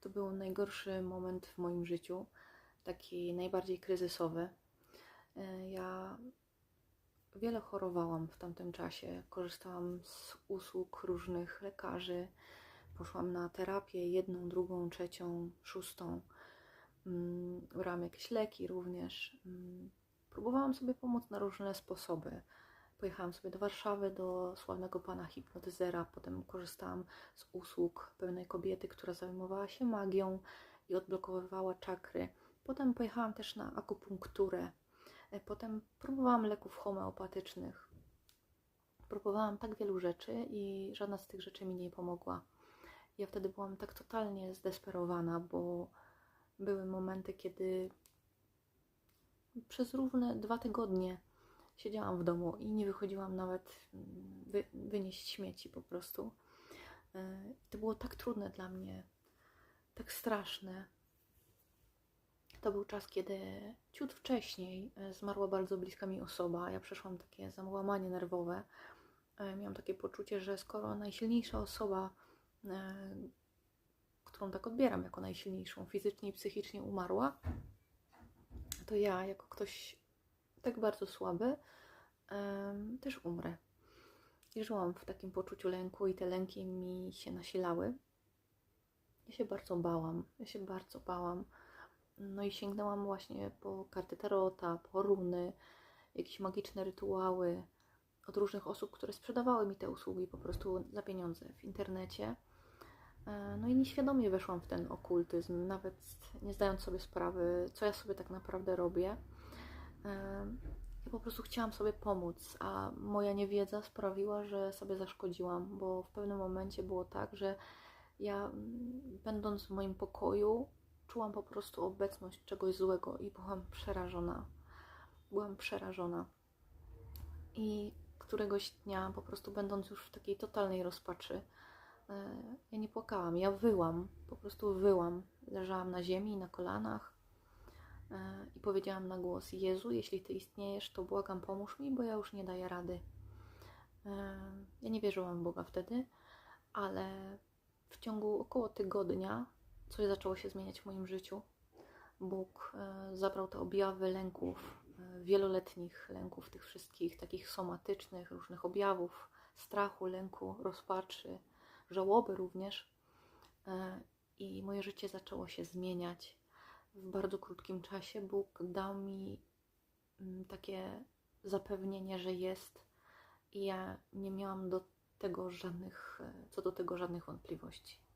To był najgorszy moment w moim życiu, taki najbardziej kryzysowy. E, Ja wiele chorowałam w tamtym czasie. Korzystałam z usług różnych lekarzy. Poszłam na terapię jedną, drugą, trzecią, szóstą. Mm, Brałam jakieś leki również. Mm, Próbowałam sobie pomóc na różne sposoby. Pojechałam sobie do Warszawy, do sławnego pana hipnotyzera. Potem korzystałam z usług pewnej kobiety, która zajmowała się magią i odblokowywała czakry. Potem pojechałam też na akupunkturę. E, Potem próbowałam leków homeopatycznych. Próbowałam tak wielu rzeczy i żadna z tych rzeczy mi nie pomogła. Ja wtedy byłam tak totalnie zdesperowana, bo były momenty, kiedy przez równe dwa tygodnie siedziałam w domu i nie wychodziłam nawet mm, wy, wynieść śmieci po prostu. E, To było tak trudne dla mnie, tak straszne. To był czas, kiedy ciut wcześniej e, zmarła bardzo bliska mi osoba. Ja przeszłam takie załamanie nerwowe. E, Miałam takie poczucie, że skoro najsilniejsza osoba, którą tak odbieram jako najsilniejszą fizycznie i psychicznie umarła, to ja, jako ktoś tak bardzo słaby, też umrę. I żyłam w takim poczuciu lęku, i te lęki mi się nasilały. Ja się bardzo bałam, ja się bardzo bałam. No i sięgnęłam właśnie po karty tarota, po runy, jakieś magiczne rytuały od różnych osób, które sprzedawały mi te usługi po prostu za pieniądze w internecie. E, No i nieświadomie weszłam w ten okultyzm, nawet nie zdając sobie sprawy, co ja sobie tak naprawdę robię. Ja po prostu chciałam sobie pomóc, a moja niewiedza sprawiła, że sobie zaszkodziłam, bo w pewnym momencie było tak, że ja, mm, będąc w moim pokoju, czułam po prostu obecność czegoś złego i byłam przerażona. Byłam przerażona. I któregoś dnia, po prostu będąc już w takiej totalnej rozpaczy, e, ja nie płakałam, ja wyłam, po prostu wyłam. Leżałam na ziemi, na kolanach i powiedziałam na głos: Jezu, jeśli Ty istniejesz, to błagam, pomóż mi, bo ja już nie daję rady. E, Ja nie wierzyłam w Boga wtedy, ale w ciągu około tygodnia coś zaczęło się zmieniać w moim życiu. Bóg e, zabrał te objawy lęków, e, wieloletnich lęków, tych wszystkich takich somatycznych, różnych objawów strachu, lęku, rozpaczy, żałoby również. E, I moje życie zaczęło się zmieniać. W bardzo krótkim czasie Bóg dał mi mm, takie zapewnienie, że jest, i ja nie miałam do tego żadnych, e, co do tego żadnych wątpliwości.